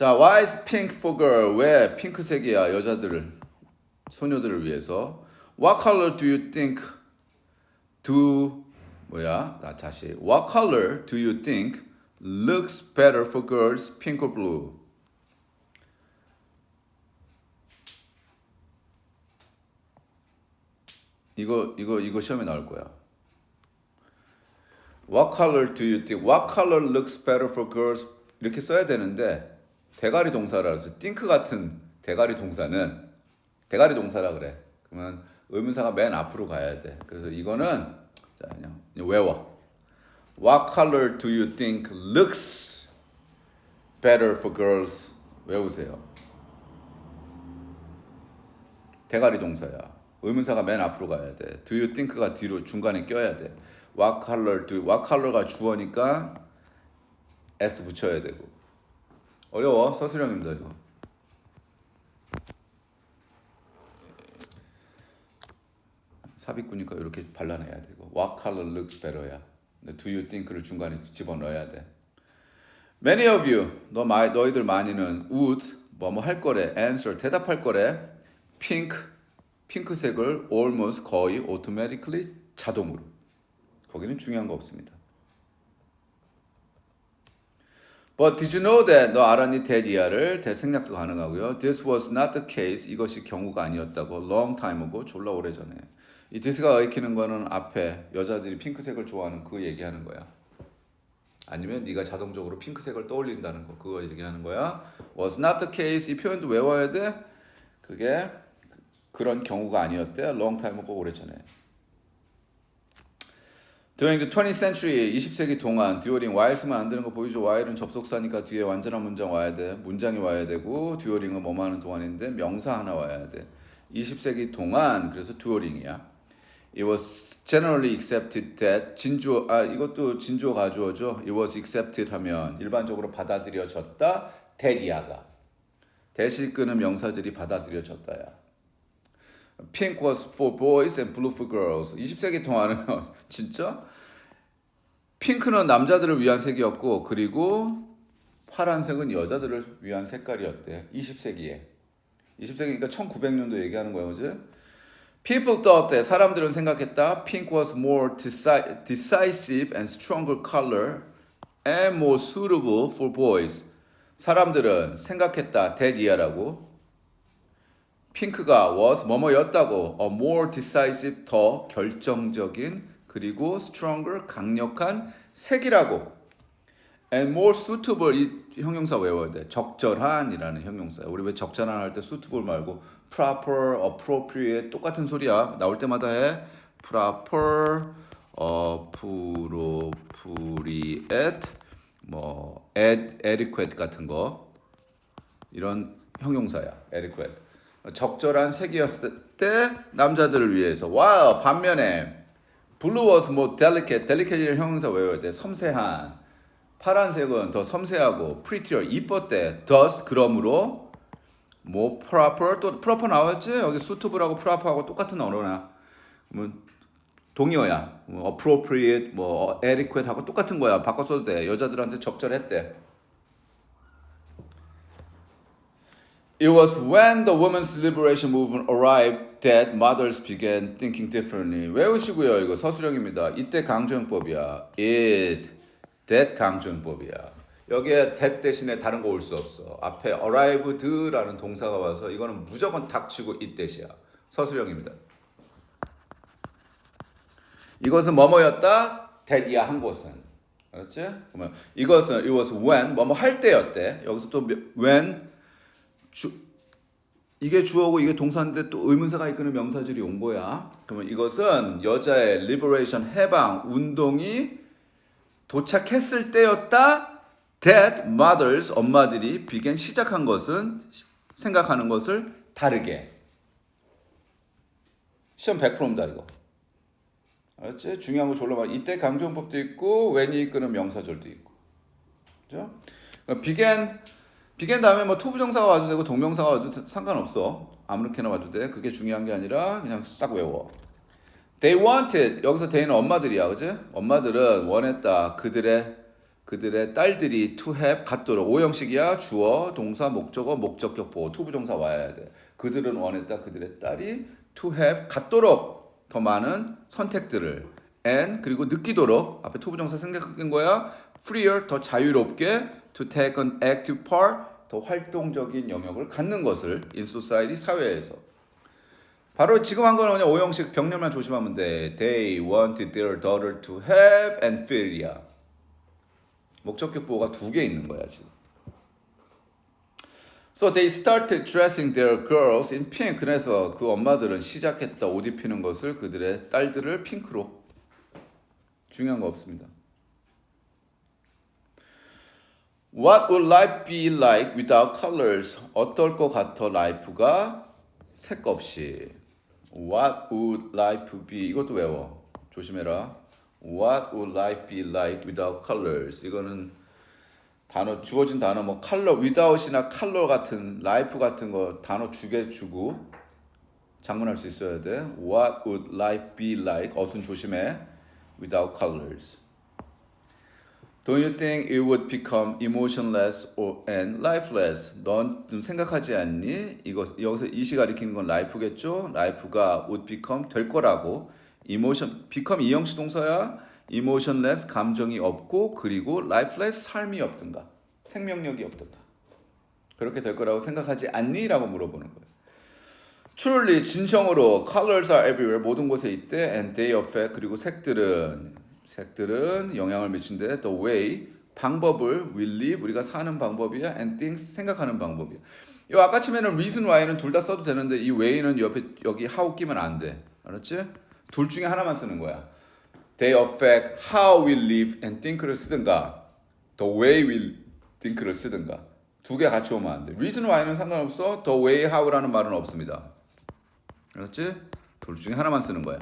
자, why is pink for girl? 왜 핑크색이야 여자들을 소녀들을 위해서? What color do you think do 뭐야? 나 다시. What color do you think looks better for girls, pink or blue? 이거 이거 이거 시험에 나올 거야. What color do you think? What color looks better for girls? 이렇게 써야 되는데 대가리 동사라 그래서 think 같은 대가리 동사는 대가리 동사라 그래. 그러면 의문사가 맨 앞으로 가야 돼. 그래서 이거는 자 그냥 외워. What color do you think looks better for girls? 외우세요. 대가리 동사야. 의문사가 맨 앞으로 가야 돼. Do you think가 뒤로 중간에 껴야 돼. What color do What color가 주어니까 s 붙여야 되고. 어려워 서술형입니다 이거. 삽입구니까 이렇게 발라내야 되고. What color looks better야. Do you think를 중간에 집어넣어야 돼. Many of you, 너 마, 너희들 많이는 would 뭐 뭐 할 거래, answer 대답할 거래, pink 핑크색을 almost 거의 automatically 자동으로. 거기는 중요한 거 없습니다. But did you know that 너 알았니 대디아를 대생략도 가능하고요. This was not the case 이것이 경우가 아니었다고 long time ago 졸라 오래 전에. 이 this가 얽히는 거는 앞에 여자들이 핑크색을 좋아하는 그 얘기하는 거야. 아니면 네가 자동적으로 핑크색을 떠올린다는 거 그거 얘기하는 거야. Was not the case 이 표현도 외워야 돼. 그게 그런 경우가 아니었대. long time ago 오래전에. During the 20th century 20세기 동안 듀오링 while쓰면 안 되는 거 보이죠? while은 접속사니까 뒤에 완전한 문장 와야 돼. 문장이 와야 되고 듀오링은 뭐뭐 하는 동안인데 명사 하나 와야 돼. 20세기 동안 그래서 듀오링이야. It was generally accepted that 진주어 아 이것도 진주어 가주어죠. It was accepted 하면 일반적으로 받아들여졌다. 대리아가 대시 끄는 명사들이 받아들여졌다야. Pink was for boys and blue for girls. 20세기 동안은 진짜 핑크는 남자들을 위한 색이었고 그리고 파란색은 여자들을 위한 색깔이었대. 20세기에. 20세기니까 1900년도 얘기하는 거예요, 그지? People thought that 사람들은 생각했다. Pink was more deci- decisive and stronger color and more suitable for boys. 사람들은 생각했다. 대디아라고. 핑크가 was 뭐뭐였다고 a more decisive 더 결정적인 그리고 stronger 강력한 색이라고 and more suitable 이 형용사 외워야 돼 적절한이라는 형용사 우리 왜 적절한 할 때 suitable 말고 proper appropriate 똑같은 소리야 나올 때마다 해 proper appropriate 뭐 ad, adequate 같은 거 이런 형용사야 adequate 적절한 색이었을 때 남자들을 위해서 와 반면에 blue was more delicate delicate의 형용사 외워야 돼 섬세한 파란색은 더 섬세하고 prettier 이뻤대 thus 그러므로 뭐 proper 또 proper 나왔지 여기 suitable하고 proper하고 똑같은 언어나 그러면 동의어야 뭐 appropriate 뭐 adequate하고 똑같은 거야 바꿔 써도 돼 여자들한테 적절했대 It was when the women's liberation movement arrived that mothers began thinking differently. 외우시고요. 이거 서술형입니다. 이때 강조형법이야. It, that 강조형법이야. 여기에 that 대신에 다른 거 올 수 없어. 앞에 arrived라는 동사가 와서 이거는 무조건 닥치고 it that이야. 서술형입니다. 이것은 뭐뭐였다? that이야 한 곳은. 그렇지? 그러면 이것은 it was when 뭐뭐 할 때였대. 여기서 또 when 주, 이게 주어고 이게 동사인데 또 의문사가 이끄는 명사절이 온 거야. 그러면 이것은 여자의 liberation 해방 운동이 도착했을 때였다. That mothers 엄마들이 began 시작한 것은 생각하는 것을 다르게. 시험 100%입니다 이거. 알았지? 중요한 거 졸라 많아. 이때 강조문법도 있고 when이 이끄는 명사절도 있고. 그죠? 그러니까 began 비겐 다음에 뭐 투부정사가 와도 되고 동명사가 와도 상관없어. 아무렇게나 와도 돼. 그게 중요한 게 아니라 그냥 싹 외워. They wanted 여기서 they는 엄마들이야, 그지? 엄마들은 원했다. 그들의 그들의 딸들이 to have 갖도록 오형식이야 주어 동사 목적어 목적격 보호 투부정사 와야 돼 그들은 원했다 그들의 딸이 to have 갖도록 더 많은 선택들을 and 그리고 느끼도록 앞에 투부정사 생략한 거야 freer 더 자유롭게 to take an active part 더 활동적인 영역을 갖는 것을 in society 사회에서 바로 지금 한 거는 그냥 오형식 병렬만 조심하면 돼. They wanted their daughter to have feel이야. 목적격 보호가 두 개 있는 거야 지금. So they started dressing their girls in pink. 그래서 그 엄마들은 시작했다 옷 입히는 것을 그들의 딸들을 핑크로. 중요한 거 없습니다. What would life be like without colors? 어떨 것 같아 라이프가 색 없이. What would life be? 이것도 외워. 조심해라. What would life be like without colors? 이거는 단어 주어진 단어 뭐 컬러 without이나 컬러 같은 라이프 같은 거 단어 주게 주고 장문할 수 있어야 돼. What would life be like? 어순 조심해. Without colors. Don't you think it would become emotionless or and lifeless? 넌 좀 생각하지 않니? 이거 여기서 이시 가리키는 건 life겠죠? life가 would become 될 거라고. emotion become 이형식 동사야. emotionless 감정이 없고 그리고 lifeless 삶이 없든가 생명력이 없든가 그렇게 될 거라고 생각하지 않니?라고 물어보는 거예요. Truly 진정으로 colors are everywhere 모든 곳에 있대 and they affect 그리고 색들은 색들은 영향을 미친대 the way 방법을 we live 우리가 사는 방법이야 and things 생각하는 방법이야. 이 아까 치면은 reason why는 둘 다 써도 되는데 이 way는 옆에 여기 how 끼면 안 돼. 알았지? 둘 중에 하나만 쓰는 거야. They affect how we live and think를 쓰든가 the way we think를 쓰든가 두 개 같이 오면 안 돼. reason why는 상관없어. the way how라는 말은 없습니다. 알았지? 둘 중에 하나만 쓰는 거야.